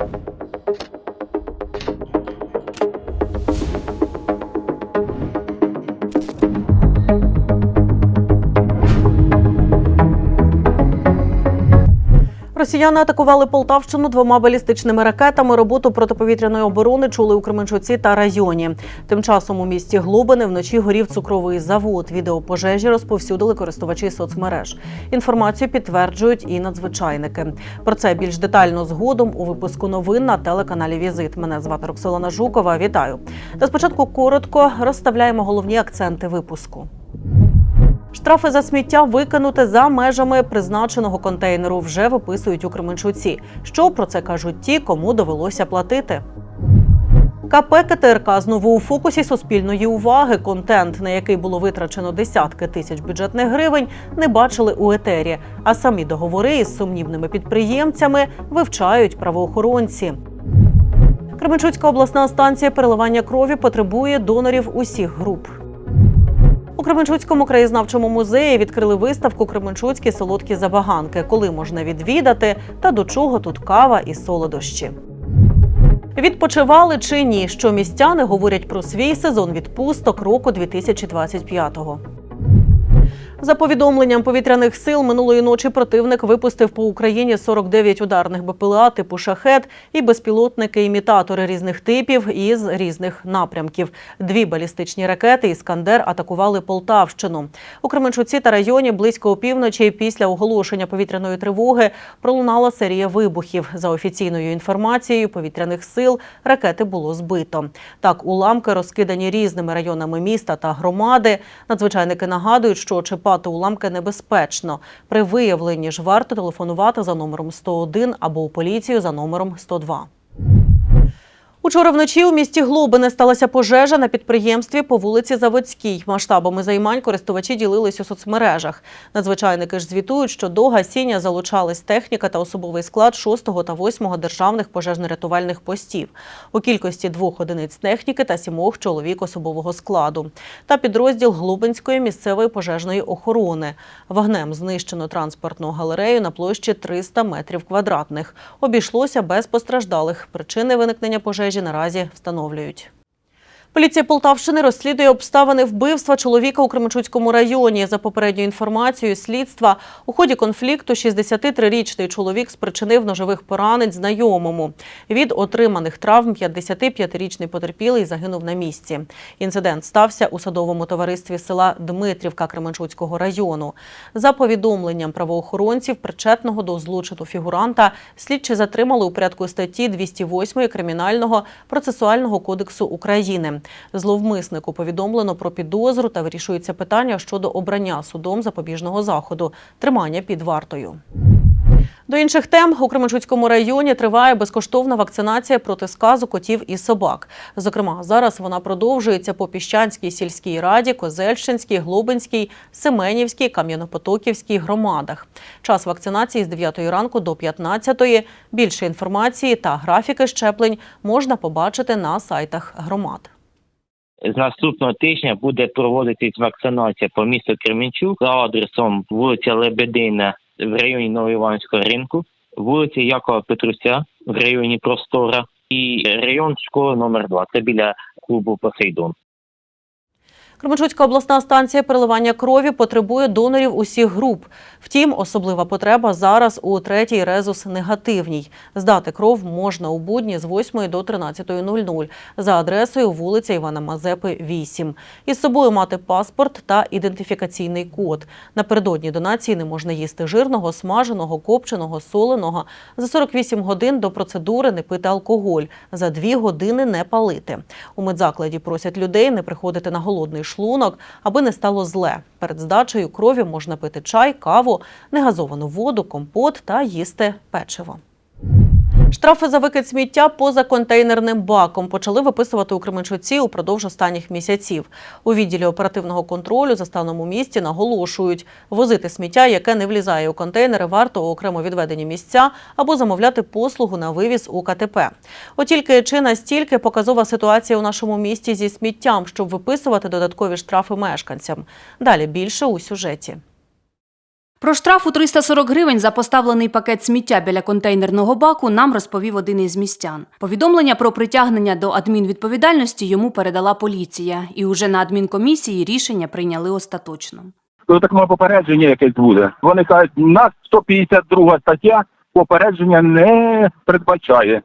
you Росіяни атакували Полтавщину двома балістичними ракетами. Роботу протиповітряної оборони чули у Кременчуці та районі. Тим часом у місті Глобини вночі горів цукровий завод. Відео пожежі розповсюдили користувачі соцмереж. Інформацію підтверджують і надзвичайники. Про це більш детально згодом у випуску новин на телеканалі Візит. Мене звати Роксолана Жукова. Вітаю. Та спочатку коротко розставляємо головні акценти випуску. Штрафи за сміття викинуте за межами призначеного контейнеру вже виписують у Кременчуці. Що про це кажуть ті, кому довелося платити? КП КТРК знову у фокусі суспільної уваги. Контент, на який було витрачено десятки тисяч бюджетних гривень, не бачили у етері. А самі договори із сумнівними підприємцями вивчають правоохоронці. Кременчуцька обласна станція переливання крові потребує донорів усіх груп. У Кременчуцькому краєзнавчому музеї відкрили виставку Кременчуцькі солодкі забаганки, коли можна відвідати та до чого тут кава і солодощі. Відпочивали чи ні, що містяни говорять про свій сезон відпусток року 2025-го. За повідомленням повітряних сил минулої ночі противник випустив по Україні 49 ударних БПЛА типу шахет і безпілотники-імітатори різних типів із різних напрямків. Дві балістичні ракети Іскандер атакували Полтавщину. У Кременчуці та районі близько опівночі після оголошення повітряної тривоги пролунала серія вибухів. За офіційною інформацією повітряних сил ракети було збито. Так, уламки розкидані різними районами міста та громади. Надзвичайники нагадують, що чіпати уламки небезпечно. При виявленні ж варто телефонувати за номером 101 або у поліцію за номером 102. Учора вночі у місті Глобине сталася пожежа на підприємстві по вулиці Заводській. Масштабами займань користувачі ділились у соцмережах. Надзвичайники ж звітують, що до гасіння залучались техніка та особовий склад 6 та 8 державних пожежно-рятувальних постів. У кількості двох одиниць техніки та сімох чоловік особового складу. Та підрозділ Глобинської місцевої пожежної охорони. Вогнем знищено транспортну галерею на площі 300 метрів квадратних. Обійшлося без постраждалих. Причини виникнення пожежі наразі встановлюють. Поліція Полтавщини розслідує обставини вбивства чоловіка у Кременчуцькому районі. За попередньою інформацією слідства, у ході конфлікту 63-річний чоловік спричинив ножових поранень знайомому. Від отриманих травм 55-річний потерпілий загинув на місці. Інцидент стався у садовому товаристві села Дмитрівка Кременчуцького району. За повідомленням правоохоронців, причетного до злочину фігуранта, слідчі затримали у порядку статті 208 Кримінального процесуального кодексу України. Зловмиснику повідомлено про підозру та вирішується питання щодо обрання судом запобіжного заходу тримання під вартою. До інших тем у Кременчуцькому районі триває безкоштовна вакцинація проти сказу котів і собак. Зокрема, зараз вона продовжується по Піщанській сільській раді, Козельщинській, Глобинській, Семенівській, Кам'янопотоківській громадах. Час вакцинації з 9 ранку до 15. Більше інформації та графіки щеплень можна побачити на сайтах громад. З наступного тижня буде проводитись вакцинація по місту Кременчук за адресом вулиця Лебедина в районі Новоіванського ринку, вулиця Якова Петруся в районі Простора і район школи номер 2 Це біля клубу Посейдон. Кременчуцька обласна станція переливання крові потребує донорів усіх груп. Втім, особлива потреба зараз у третій резус негативній. Здати кров можна у будні з 8 до 13.00 за адресою вулиця Івана Мазепи, 8. Із собою мати паспорт та ідентифікаційний код. Напередодні донації не можна їсти жирного, смаженого, копченого, соленого. За 48 годин до процедури не пити алкоголь. За 2 години не палити. У медзакладі просять людей не приходити на голодний шлунок, аби не стало зле. Перед здачею крові можна пити чай, каву, негазовану воду, компот та їсти печиво. Штрафи за викид сміття поза контейнерним баком почали виписувати у Кременчуці упродовж останніх місяців. У відділі оперативного контролю за станом у місті наголошують, возити сміття, яке не влізає у контейнери, варто у окремо відведені місця або замовляти послугу на вивіз у КТП. От тільки чи настільки показова ситуація у нашому місті зі сміттям, щоб виписувати додаткові штрафи мешканцям. Далі більше у сюжеті. Про штраф у 340 гривень за поставлений пакет сміття біля контейнерного баку нам розповів один із містян. Повідомлення про притягнення до адмінвідповідальності йому передала поліція, і уже на адмінкомісії рішення прийняли остаточно. коли таке попередження якесь буде. Вони кажуть, у нас 152 стаття попередження не передбачає.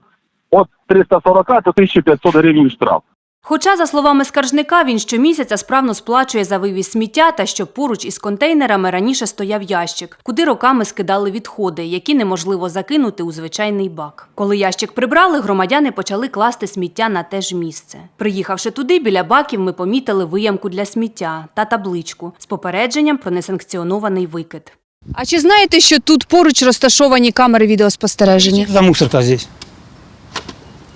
От 340 то 1500 гривень штраф. Хоча, за словами скаржника, він щомісяця справно сплачує за вивіз сміття та що поруч із контейнерами раніше стояв ящик, куди роками скидали відходи, які неможливо закинути у звичайний бак. Коли ящик прибрали, громадяни почали класти сміття на те ж місце. Приїхавши туди, біля баків ми помітили виямку для сміття та табличку з попередженням про несанкціонований викид. А чи знаєте, що тут поруч розташовані камери відеоспостереження? Тогда мусорка здесь?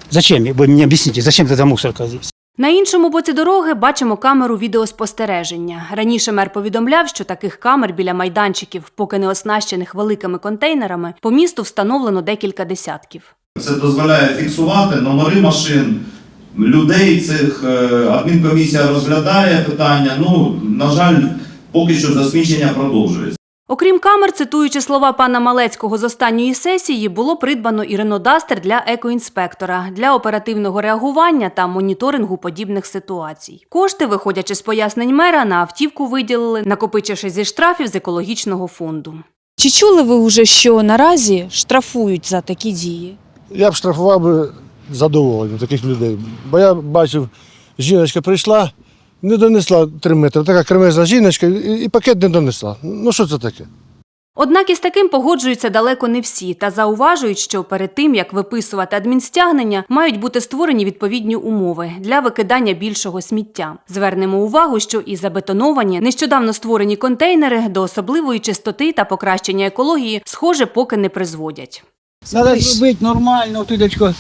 Зачем? Вы мне объясните, зачем тогда мусорка здесь? На іншому боці дороги бачимо камеру відеоспостереження. Раніше мер повідомляв, що таких камер біля майданчиків, поки не оснащених великими контейнерами, по місту встановлено декілька десятків. Це дозволяє фіксувати номери машин, людей цих е, адмінкомісія розглядає питання. Ну, на жаль, поки що засвідчення продовжується. Окрім камер, цитуючи слова пана Малецького з останньої сесії, було придбано і Ренодастер для екоінспектора для оперативного реагування та моніторингу подібних ситуацій. Кошти, виходячи з пояснень мера, на автівку виділили, накопичивши зі штрафів з екологічного фонду. Чи чули ви вже, що наразі штрафують за такі дії? Я б штрафував би задоволення таких людей. Бо я бачив, жіночка прийшла, не донесла три метри. Така кремезна жіночка і, і пакет не донесла. Ну що це таке? Однак із таким погоджуються далеко не всі та зауважують, що перед тим як виписувати адмінстягнення, мають бути створені відповідні умови для викидання більшого сміття. Звернемо увагу, що і забетоновані нещодавно створені контейнери до особливої чистоти та покращення екології, схоже, поки не призводять. Треба зробити нормально, тудечко,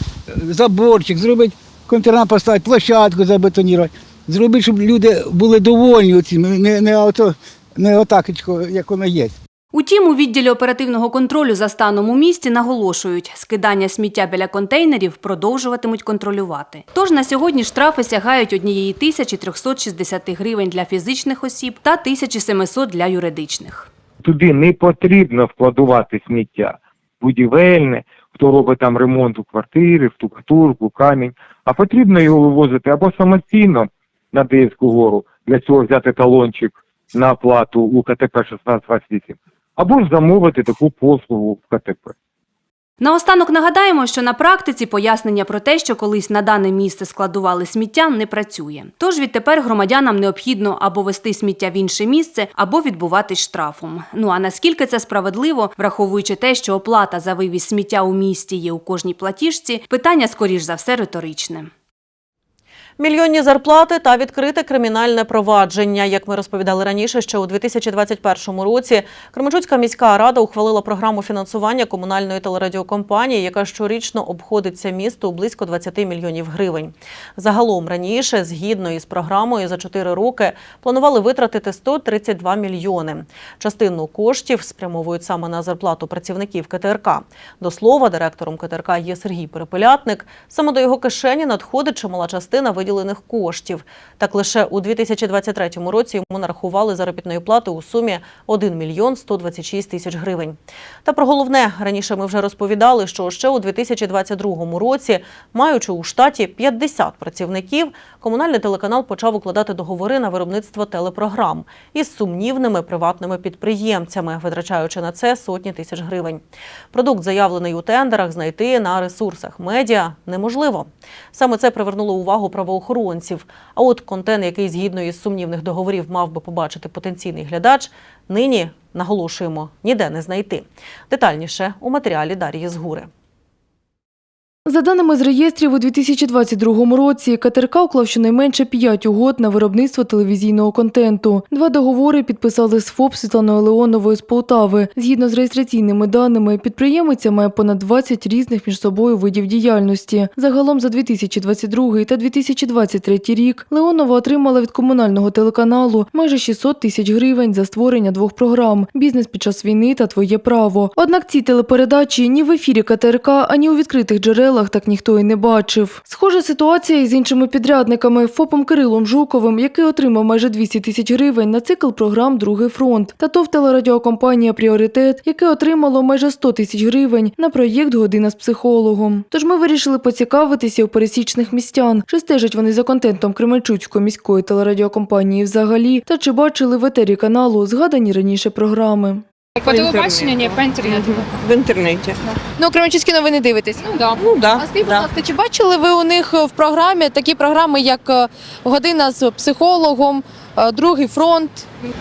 заборчик, зробити контейнер поставити, площадку забетонувати. Зробити, щоб люди були довольні цим, не, не, ото, не отакечко, як воно є. Утім, у відділі оперативного контролю за станом у місті наголошують, скидання сміття біля контейнерів продовжуватимуть контролювати. Тож на сьогодні штрафи сягають 1360 гривень для фізичних осіб та 1700 для юридичних. туди не потрібно вкладувати сміття будівельне, хто робить там ремонт у квартирі, штукатурку, камінь, а потрібно його вивозити або самостійно на Деївську гору, для цього взяти талончик на оплату у КТП 1628, або ж замовити таку послугу в КТП. Наостанок нагадаємо, що на практиці пояснення про те, що колись на дане місце складували сміття, не працює. Тож відтепер громадянам необхідно або вести сміття в інше місце, або відбуватись штрафом. Ну а наскільки це справедливо, враховуючи те, що оплата за вивіз сміття у місті є у кожній платіжці, питання скоріш за все риторичне. Мільйонні зарплати та відкрите кримінальне провадження. Як ми розповідали раніше, що у 2021 році Кременчуцька міська рада ухвалила програму фінансування комунальної телерадіокомпанії, яка щорічно обходиться місту у близько 20 мільйонів гривень. Загалом раніше, згідно із програмою, за 4 роки планували витратити 132 мільйони. Частину коштів спрямовують саме на зарплату працівників КТРК. До слова, директором КТРК є Сергій Перепелятник. Саме до його кишені надходить чимала частина виділених коштів. Так лише у 2023 році йому нарахували заробітної плати у сумі 1 мільйон 126 тисяч гривень. Та про головне раніше ми вже розповідали, що ще у 2022 році, маючи у штаті 50 працівників, комунальний телеканал почав укладати договори на виробництво телепрограм із сумнівними приватними підприємцями, витрачаючи на це сотні тисяч гривень. Продукт, заявлений у тендерах, знайти на ресурсах медіа неможливо. Саме це привернуло увагу правоохоронців. А от контент, який згідно із сумнівних договорів мав би побачити потенційний глядач, нині наголошуємо ніде не знайти. Детальніше у матеріалі Дар'ї Згури. За даними з реєстрів, у 2022 році КТРК уклав щонайменше 5 угод на виробництво телевізійного контенту. Два договори підписали з ФОП Світланою Леоновою з Полтави. Згідно з реєстраційними даними, підприємиця має понад 20 різних між собою видів діяльності. Загалом за 2022 та 2023 рік Леонова отримала від комунального телеканалу майже 600 тисяч гривень за створення двох програм Бізнес під час війни та Твоє право. Однак ці телепередачі ні в ефірі КТРК, ані у відкритих джерелах селах так ніхто і не бачив. Схожа ситуація і з іншими підрядниками ФОПом Кирилом Жуковим, який отримав майже 200 тисяч гривень на цикл програм Другий фронт, та ТОВ телерадіокомпанія Пріоритет, яке отримало майже 100 тисяч гривень на проєкт Година з психологом. Тож ми вирішили поцікавитися у пересічних містян, чи стежать вони за контентом Кременчуцької міської телерадіокомпанії взагалі, та чи бачили в етері каналу згадані раніше програми. По телебаченню, ні, по інтернету. в інтернеті. Ну, Кременчуцькі новини дивитесь. Ну, да. Ну да, А скажіть, будь да. ласка, чи бачили ви у них в програмі такі програми, як е, година з психологом, е, другий фронт?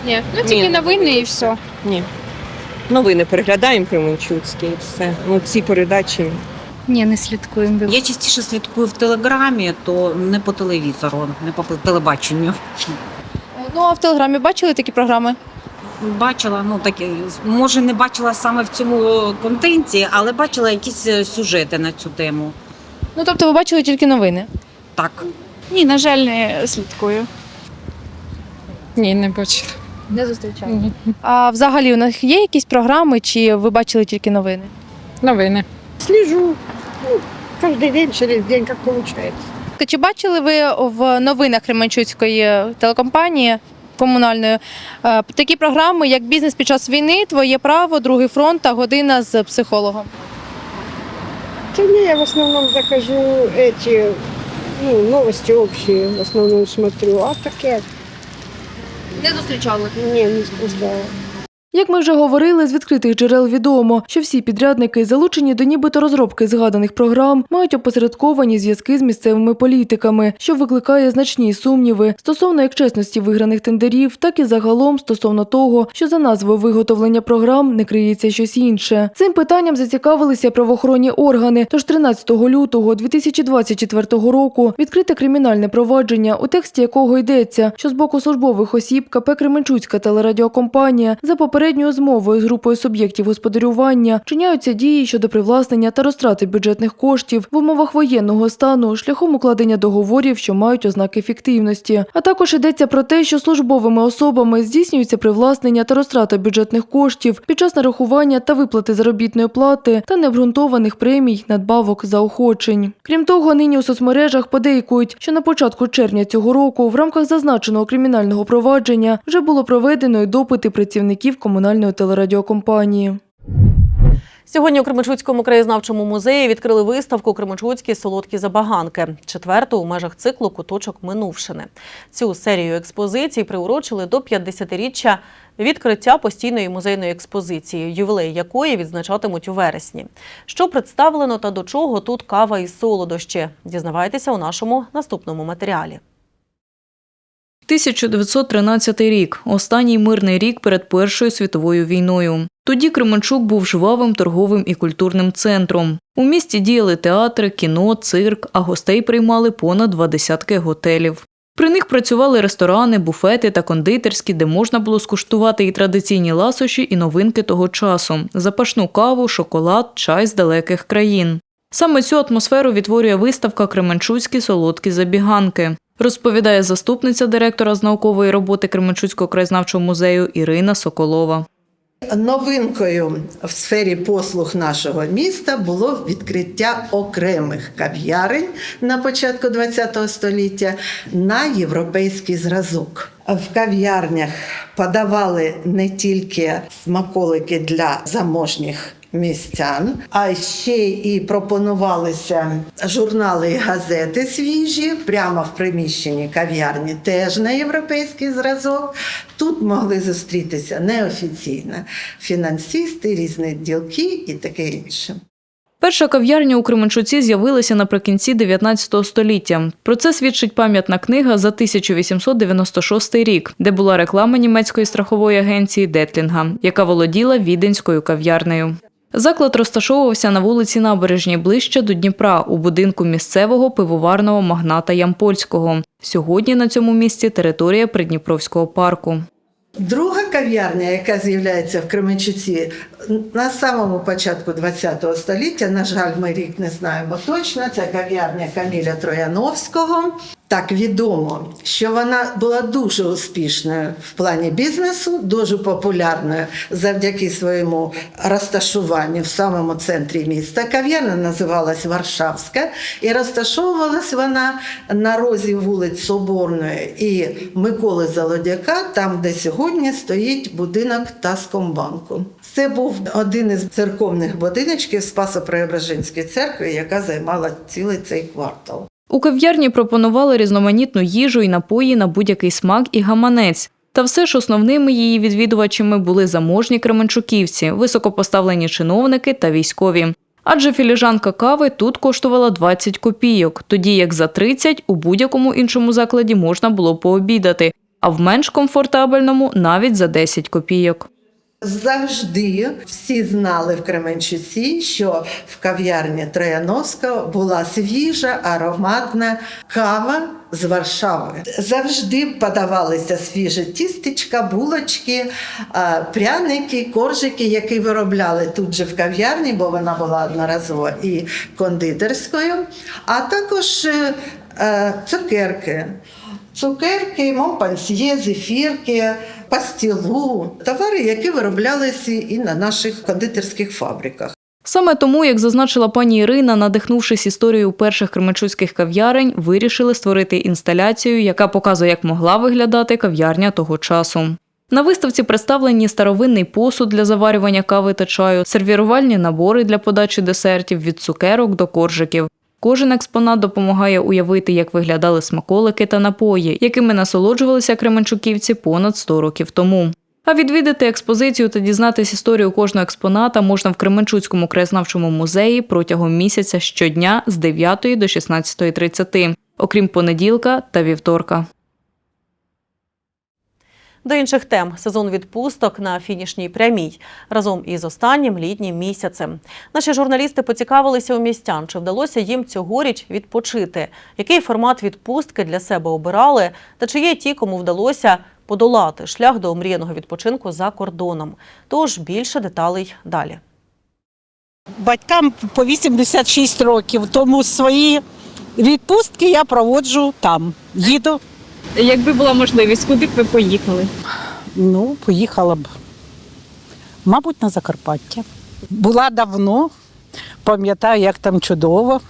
Ні, ну тільки Ні. новини і все. Ні. Новини переглядаємо Кременчуцькі і все. Ну ці передачі. Ні, не слідкуємо. Я частіше слідкую в телеграмі, то не по телевізору, не по телебаченню. Ну, а в телеграмі бачили такі програми? Бачила, ну такі, може, не бачила саме в цьому контенті, але бачила якісь е, сюжети на цю тему. Ну, тобто ви бачили тільки новини? Так. Ні, на жаль, не слідкую. Ні, не бачила. Не зустрічала. А взагалі у них є якісь програми, чи ви бачили тільки новини? Новини. Сліжу. Ну, кожен день, через день, як виходить. Чи бачили ви в новинах Кременчуцької телекомпанії комунальної е, такі програми, як бізнес під час війни, твоє право, другий фронт та година з психологом? Та ні, я в основному захожу ці ну, новості общі, в основному смотрю, а таке, Не зустрічали. ні, не складаю. Як ми вже говорили, з відкритих джерел відомо, що всі підрядники, залучені до нібито розробки згаданих програм, мають опосередковані зв'язки з місцевими політиками, що викликає значні сумніви стосовно як чесності виграних тендерів, так і загалом стосовно того, що за назвою виготовлення програм не криється щось інше. Цим питанням зацікавилися правоохоронні органи. Тож 13 лютого 2024 року відкрите кримінальне провадження, у тексті якого йдеться, що з боку службових осіб КП Кременчуцька телерадіокомпанія за попередньою змовою з групою суб'єктів господарювання чиняються дії щодо привласнення та розтрати бюджетних коштів в умовах воєнного стану шляхом укладення договорів, що мають ознаки фіктивності. А також йдеться про те, що службовими особами здійснюється привласнення та розтрата бюджетних коштів під час нарахування та виплати заробітної плати та необґрунтованих премій, надбавок, заохочень. Крім того, нині у соцмережах подейкують, що на початку червня цього року в рамках зазначеного кримінального провадження вже було проведено й допити працівників комунальної телерадіокомпанії. Сьогодні у Кременчуцькому краєзнавчому музеї відкрили виставку Кременчуцькі солодкі забаганки, четверту у межах циклу Куточок Минувшини. Цю серію експозицій приурочили до 50-річчя відкриття постійної музейної експозиції, ювілей якої відзначатимуть у вересні. Що представлено та до чого тут кава і солодощі? Дізнавайтеся у нашому наступному матеріалі. 1913 рік останній мирний рік перед Першою світовою війною. Тоді Кременчук був жвавим торговим і культурним центром. У місті діяли театри, кіно, цирк, а гостей приймали понад два десятки готелів. При них працювали ресторани, буфети та кондитерські, де можна було скуштувати і традиційні ласощі, і новинки того часу запашну каву, шоколад, чай з далеких країн. Саме цю атмосферу відтворює виставка Кременчуцькі солодкі забіганки. Розповідає заступниця директора з наукової роботи Кременчуцького краєзнавчого музею Ірина Соколова. Новинкою в сфері послуг нашого міста було відкриття окремих кав'ярень на початку ХХ століття на європейський зразок. В кав'ярнях подавали не тільки смаколики для заможніх містян, а ще і пропонувалися журнали і газети свіжі прямо в приміщенні кав'ярні, теж на європейський зразок. Тут могли зустрітися неофіційно фінансисти, різні ділки і таке інше. Перша кав'ярня у Кременчуці з'явилася наприкінці 19 століття. Про це свідчить пам'ятна книга за 1896 рік, де була реклама німецької страхової агенції Детлінга, яка володіла віденською кав'ярнею. Заклад розташовувався на вулиці Набережній ближче до Дніпра у будинку місцевого пивоварного магната Ямпольського. Сьогодні на цьому місці територія Придніпровського парку. Друга кав'ярня, яка з'являється в Кременчуці на самому початку ХХ століття, на жаль, ми рік не знаємо точно. Це кав'ярня Каміля Трояновського. Так відомо, що вона була дуже успішною в плані бізнесу, дуже популярною завдяки своєму розташуванню в самому центрі міста. Кав'ярня називалась Варшавська і розташовувалась вона на розі вулиць Соборної і Миколи Залодяка, там, де сьогодні стоїть будинок Таскомбанку. Це був один із церковних будиночків Спасо-Преображенської церкви, яка займала цілий цей квартал. У кав'ярні пропонували різноманітну їжу і напої на будь-який смак і гаманець. Та все ж основними її відвідувачами були заможні кременчуківці, високопоставлені чиновники та військові. Адже філіжанка кави тут коштувала 20 копійок, тоді як за 30 у будь-якому іншому закладі можна було пообідати, а в менш комфортабельному навіть за 10 копійок. Завжди всі знали в Кременчуці, що в кав'ярні Трояновського була свіжа ароматна кава з Варшави. Завжди подавалися свіжі тістечка, булочки, пряники, коржики, які виробляли тут же в кав'ярні, бо вона була одноразово і кондитерською, а також е, е, цукерки. Цукерки, монпансьє, зефірки, пастілу, товари, які вироблялися і на наших кондитерських фабриках. Саме тому, як зазначила пані Ірина, надихнувшись історією перших кременчуцьких кав'ярень, вирішили створити інсталяцію, яка показує, як могла виглядати кав'ярня того часу. На виставці представлені старовинний посуд для заварювання кави та чаю, сервірувальні набори для подачі десертів від цукерок до коржиків. Кожен експонат допомагає уявити, як виглядали смаколики та напої, якими насолоджувалися кременчуківці понад 100 років тому. А відвідати експозицію та дізнатись історію кожного експоната можна в Кременчуцькому краєзнавчому музеї протягом місяця щодня з 9 до 16.30, окрім понеділка та вівторка. До інших тем сезон відпусток на фінішній прямій разом із останнім літнім місяцем. Наші журналісти поцікавилися у містян, чи вдалося їм цьогоріч відпочити, який формат відпустки для себе обирали, та чи є ті, кому вдалося подолати шлях до омріяного відпочинку за кордоном. Тож більше деталей далі. Батькам по 86 років, тому свої відпустки я проводжу там. Їду. Якби була можливість, куди б ви поїхали? Ну, поїхала б. Мабуть, на Закарпаття. Була давно, пам'ятаю, як там чудово.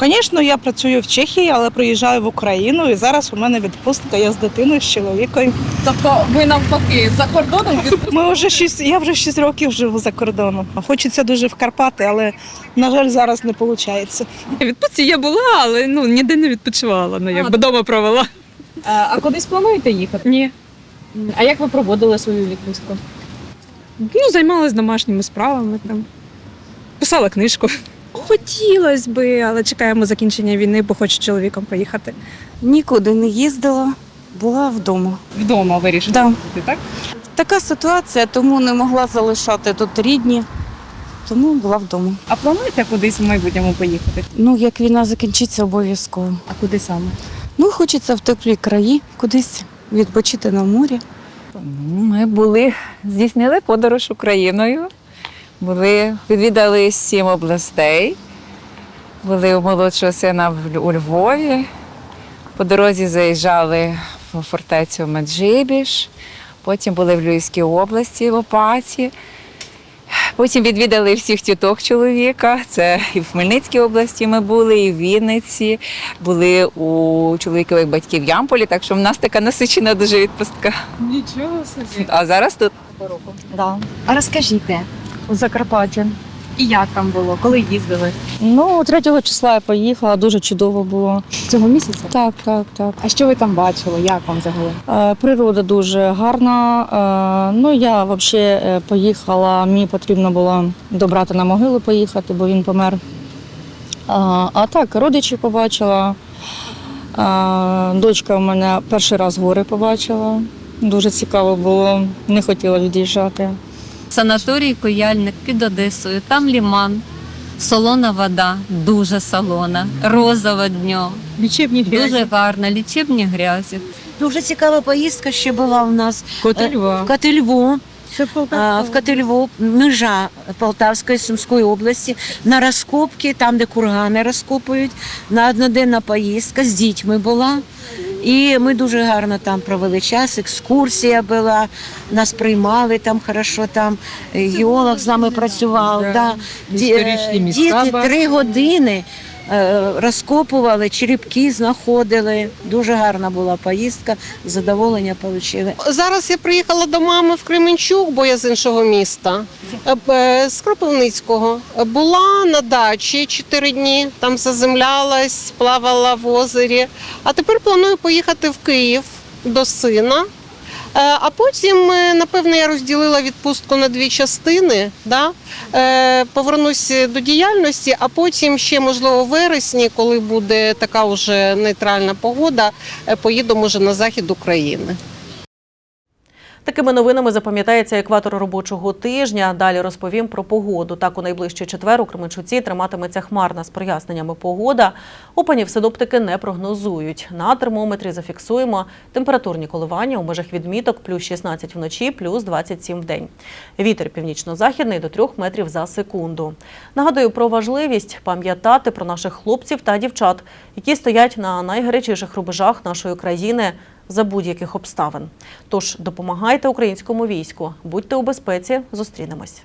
Звісно, я працюю в Чехії, але приїжджаю в Україну і зараз у мене відпустка. Я з дитиною, з чоловіком. Тобто ви навпаки за кордоном Ми вже шість, я вже 6 років живу за кордоном. Хочеться дуже в Карпати, але на жаль, зараз не виходить. Відпустці я була, але ну ніде не відпочивала. Ну якби вдома провела. А, кудись плануєте їхати? Ні. А як ви проводили свою відпустку? Ну, займалась домашніми справами там. Писала книжку. Хотілося би, але чекаємо закінчення війни, бо хочу з чоловіком поїхати. Нікуди не їздила, була вдома. Вдома вирішили Да. бути, так? Така ситуація, тому не могла залишати тут рідні, тому була вдома. А плануєте кудись в майбутньому поїхати? Ну, як війна закінчиться, обов'язково. А куди саме? Ну, хочеться в теплі краї, кудись відпочити на морі. Ми були, здійснили подорож Україною. Були, відвідали сім областей. Були у молодшого сина у Львові. По дорозі заїжджали в фортецю Меджибіж. Потім були в Львівській області, в Опаті. Потім відвідали всіх тіток чоловіка. Це і в Хмельницькій області ми були, і в Вінниці, були у чоловікових батьків в Ямполі, так що в нас така насичена дуже відпустка. Нічого собі. А зараз тут. Да. А розкажіть, де? У Закарпатті. І як там було, коли їздили? Ну, 3 числа я поїхала, дуже чудово було. Цього місяця? Так, так, так. А що ви там бачили? Як вам загалом? Е, Природа дуже гарна. Е, Ну, я взагалі е, поїхала, мені потрібно було до брата на могилу поїхати, бо він помер. А, а так, родичів побачила. А, Дочка в мене перший раз гори побачила. Дуже цікаво було, не хотіла від'їжджати. Санаторій Кояльник під Одесою, там ліман, солона вода, дуже солона, розова днем. Лічебні грязі. Дуже гарна, лічебні грязі. Дуже цікава поїздка ще була у нас. Котельва. Е, В Котельву. а, в Котельву, межа Полтавської Сумської області, на розкопки, там, де кургани розкопують, на одноденна поїздка з дітьми була. І ми дуже гарно там провели час. Екскурсія була, нас приймали там хорошо. Там е, геолог з нами працював. Да. Ді- Історичні е, міста Діти бачили. три години е, розкопували, черепки знаходили. Дуже гарна була поїздка, задоволення отримали. Зараз я приїхала до мами в Кременчук, бо я з іншого міста, з Кропивницького. Була на дачі 4 дні, там заземлялась, плавала в озері. А тепер планую поїхати в Київ до сина. Е, А потім, е, напевно, я розділила відпустку на дві частини. Да? Е, Повернусь до діяльності, а потім ще, можливо, в вересні, коли буде така вже нейтральна погода, е, поїду може на захід України. Такими новинами запам'ятається екватор робочого тижня. Далі розповім про погоду. Так, у найближчий четвер у Кременчуці триматиметься хмарна з проясненнями погода. Опанів синоптики не прогнозують. На термометрі зафіксуємо температурні коливання у межах відміток плюс 16 вночі, плюс 27 в день. Вітер північно-західний до 3 метрів за секунду. Нагадую про важливість пам'ятати про наших хлопців та дівчат, які стоять на найгарячіших рубежах нашої країни за будь-яких обставин. Тож допомагайте українському війську, будьте у безпеці, зустрінемось.